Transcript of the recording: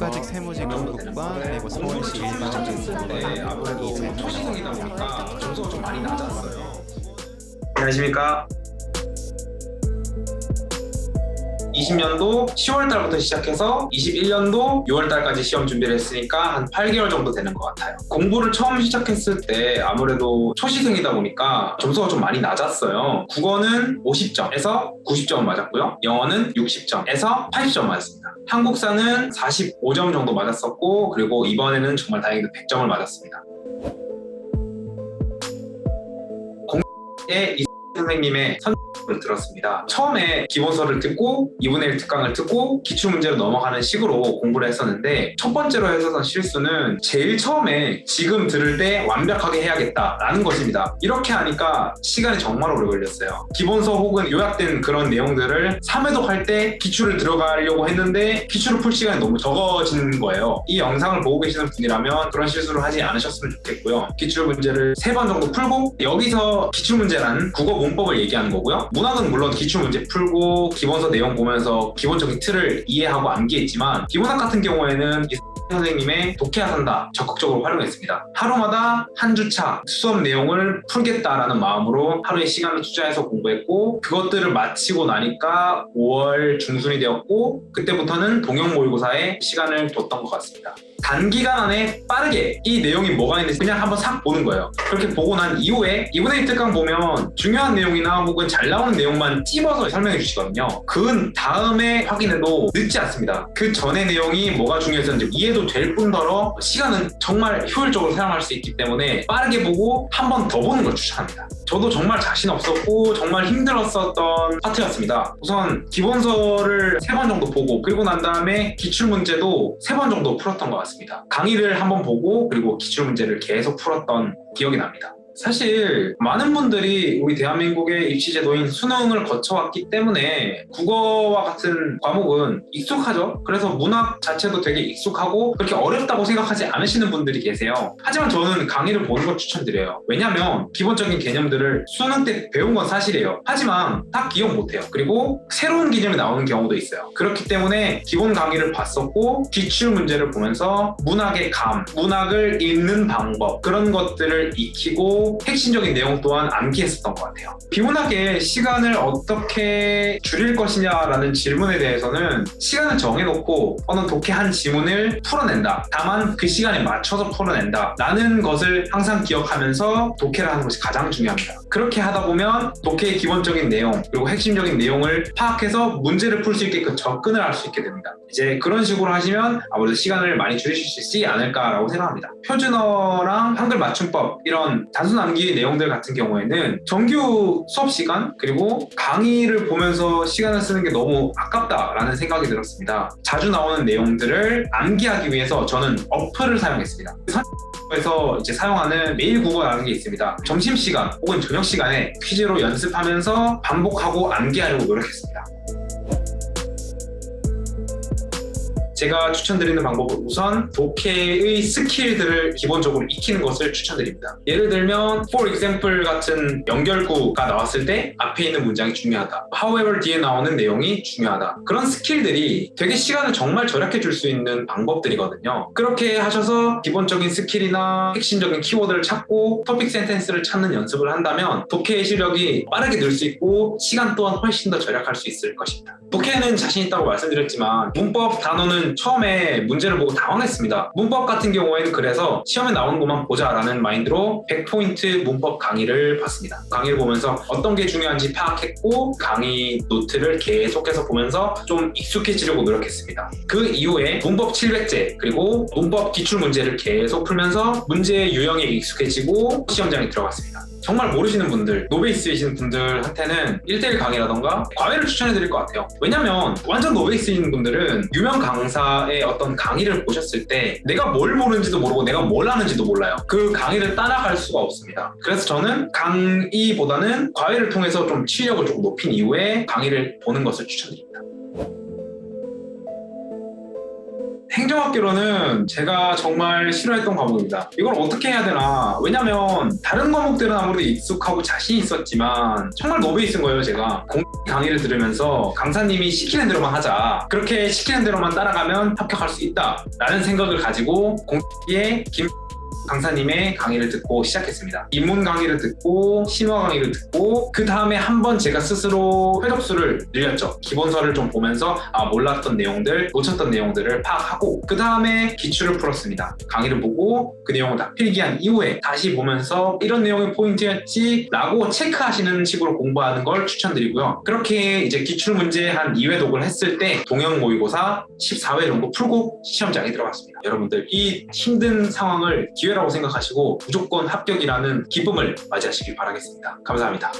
국가직 세무직 교육과 그리고 서울시 일반직 네, 아무래도 이제 초시생이다 보니까 점수가 좀 많이 낮았어요. 안녕하십니까. 20년도 10월 달부터 시작해서 21년도 6월 달까지 시험 준비를 했으니까 한 8개월 정도 되는 것 같아요. 공부를 처음 시작했을 때 아무래도 초시생이다 보니까 점수가 좀 많이 낮았어요. 국어는 50점에서 90점 맞았고요. 영어는 60점에서 80점 맞았습니다. 한국사는 45점 정도 맞았었고 그리고 이번에는 정말 다행히도 100점을 맞았습니다. 이 선생님의 선생을 들었습니다. 처음에 기본서를 듣고 2분의 1 특강을 듣고 기출문제로 넘어가는 식으로 공부를 했었는데 첫 번째로 했었던 실수는 제일 처음에 지금 들을 때 완벽하게 해야겠다라는 것입니다. 이렇게 하니까 시간이 정말 오래 걸렸어요. 기본서 혹은 요약된 그런 내용들을 3회독 할 때 기출을 들어가려고 했는데 기출을 풀 시간이 너무 적어지는 거예요. 이 영상을 보고 계시는 분이라면 그런 실수를 하지 않으셨으면 좋겠고요. 기출 문제를 세번 정도 풀고 여기서 기출 문제란 국어 문법 을 얘기하는 거고요. 문학은 물론 기출 문제 풀고 기본서 내용 보면서 기본적인 틀을 이해하고 암기했지만 기본학 같은 경우에는 이 선생님의 독해야 산다 적극적으로 활용했습니다. 하루마다 한 주차 수업 내용을 풀겠다라는 마음으로 하루의 시간을 투자해서 공부했고 그것들을 마치고 나니까 5월 중순이 되었고 그때부터는 동영 모의고사에 시간을 뒀던 것 같습니다. 단기간 안에 빠르게 이 내용이 뭐가 있는지 그냥 한번 싹 보는 거예요. 그렇게 보고 난 이후에 이분의 특강 보면 중요한 내용이나 혹은 잘 나오는 내용만 찝어서 설명해 주시거든요. 그 다음에 확인해도 늦지 않습니다. 그 전의 내용이 뭐가 중요했었는지 이해도 될 뿐더러 시간은 정말 효율적으로 사용할 수 있기 때문에 빠르게 보고 한 번 더 보는 걸 추천합니다. 저도 정말 자신 없었고 정말 힘들었었던 파트였습니다. 우선 기본서를 세 번 정도 보고 그리고 난 다음에 기출 문제도 세 번 정도 풀었던 것 같습니다. 강의를 한번 보고 그리고 기출 문제를 계속 풀었던 기억이 납니다. 사실 많은 분들이 우리 대한민국의 입시제도인 수능을 거쳐왔기 때문에 국어와 같은 과목은 익숙하죠. 그래서 문학 자체도 되게 익숙하고 그렇게 어렵다고 생각하지 않으시는 분들이 계세요. 하지만 저는 강의를 보는 걸 추천드려요. 왜냐하면 기본적인 개념들을 수능 때 배운 건 사실이에요. 하지만 다 기억 못해요. 그리고 새로운 개념이 나오는 경우도 있어요. 그렇기 때문에 기본 강의를 봤었고 기출 문제를 보면서 문학의 감, 문학을 읽는 방법 그런 것들을 익히고 핵심적인 내용 또한 암기했었던 것 같아요. 비문학의 시간을 어떻게 줄일 것이냐라는 질문에 대해서는 시간을 정해놓고 어느 독해 한 지문을 풀어낸다. 다만 그 시간에 맞춰서 풀어낸다. 라는 것을 항상 기억하면서 독해를 하는 것이 가장 중요합니다. 그렇게 하다 보면 독해의 기본적인 내용 그리고 핵심적인 내용을 파악해서 문제를 풀 수 있게끔 접근을 할 수 있게 됩니다. 이제 그런 식으로 하시면 아무래도 시간을 많이 줄이실 수 있지 않을까라고 생각합니다. 표준어랑 한글 맞춤법 이런 단순 암기 내용들 같은 경우에는 정규 수업 시간 그리고 강의를 보면서 시간을 쓰는 게 너무 아깝다라는 생각이 들었습니다. 자주 나오는 내용들을 암기하기 위해서 저는 어플을 사용했습니다. 에서 이제 사용하는 메일 국어라는 게 있습니다. 점심 시간 혹은 저녁 시간에 퀴즈로 연습하면서 반복하고 암기하려고 노력했습니다. 제가 추천드리는 방법은 우선 독해의 스킬들을 기본적으로 익히는 것을 추천드립니다. 예를 들면 for example 같은 연결구가 나왔을 때 앞에 있는 문장이 중요하다. however 뒤에 나오는 내용이 중요하다. 그런 스킬들이 되게 시간을 정말 절약해 줄 수 있는 방법들이거든요. 그렇게 하셔서 기본적인 스킬이나 핵심적인 키워드를 찾고 토픽 센텐스를 찾는 연습을 한다면 독해의 실력이 빠르게 늘 수 있고 시간 또한 훨씬 더 절약할 수 있을 것입니다. 독해는 자신 있다고 말씀드렸지만 문법 단어는 처음에 문제를 보고 당황했습니다. 문법 같은 경우에는 그래서 시험에 나오는 것만 보자라는 마인드로 100포인트 문법 강의를 봤습니다. 강의를 보면서 어떤 게 중요한지 파악했고 강의 노트를 계속해서 보면서 좀 익숙해지려고 노력했습니다. 그 이후에 문법 700제 그리고 문법 기출 문제를 계속 풀면서 문제의 유형에 익숙해지고 시험장에 들어갔습니다. 정말 모르시는 분들, 노베이스이신 분들한테는 1대1 강의라던가 과외를 추천해 드릴 것 같아요. 왜냐면 완전 노베이스인 분들은 유명 강사의 어떤 강의를 보셨을 때 내가 뭘 모르는지도 모르고 내가 뭘 하는지도 몰라요. 그 강의를 따라갈 수가 없습니다. 그래서 저는 강의보다는 과외를 통해서 좀 실력을 조금 높인 이후에 강의를 보는 것을 추천드립니다. 행정학개론은 제가 정말 싫어했던 과목입니다. 이걸 어떻게 해야 되나? 왜냐면 다른 과목들은 아무래도 익숙하고 자신 있었지만 정말 노베이스인 거예요, 제가. 공 강의를 들으면서 강사님이 시키는 대로만 하자. 그렇게 시키는 대로만 따라가면 합격할 수 있다. 라는 생각을 가지고 공의 김 강사님의 강의를 듣고 시작했습니다. 입문 강의를 듣고 심화 강의를 듣고 그 다음에 한 번 제가 스스로 회독수를 늘렸죠. 기본서를 좀 보면서 아 몰랐던 내용들, 놓쳤던 내용들을 파악하고 그 다음에 기출을 풀었습니다. 강의를 보고 그 내용을 다 필기한 이후에 다시 보면서 이런 내용이 포인트였지라고 체크하시는 식으로 공부하는 걸 추천드리고요. 그렇게 이제 기출 문제 한 2회 독을 했을 때 동영 모의고사 14회 정도 풀고 시험장에 들어갔습니다. 여러분들 이 힘든 상황을 기회라고 생각하시고 무조건 합격이라는 기쁨을 맞이하시길 바라겠습니다. 감사합니다.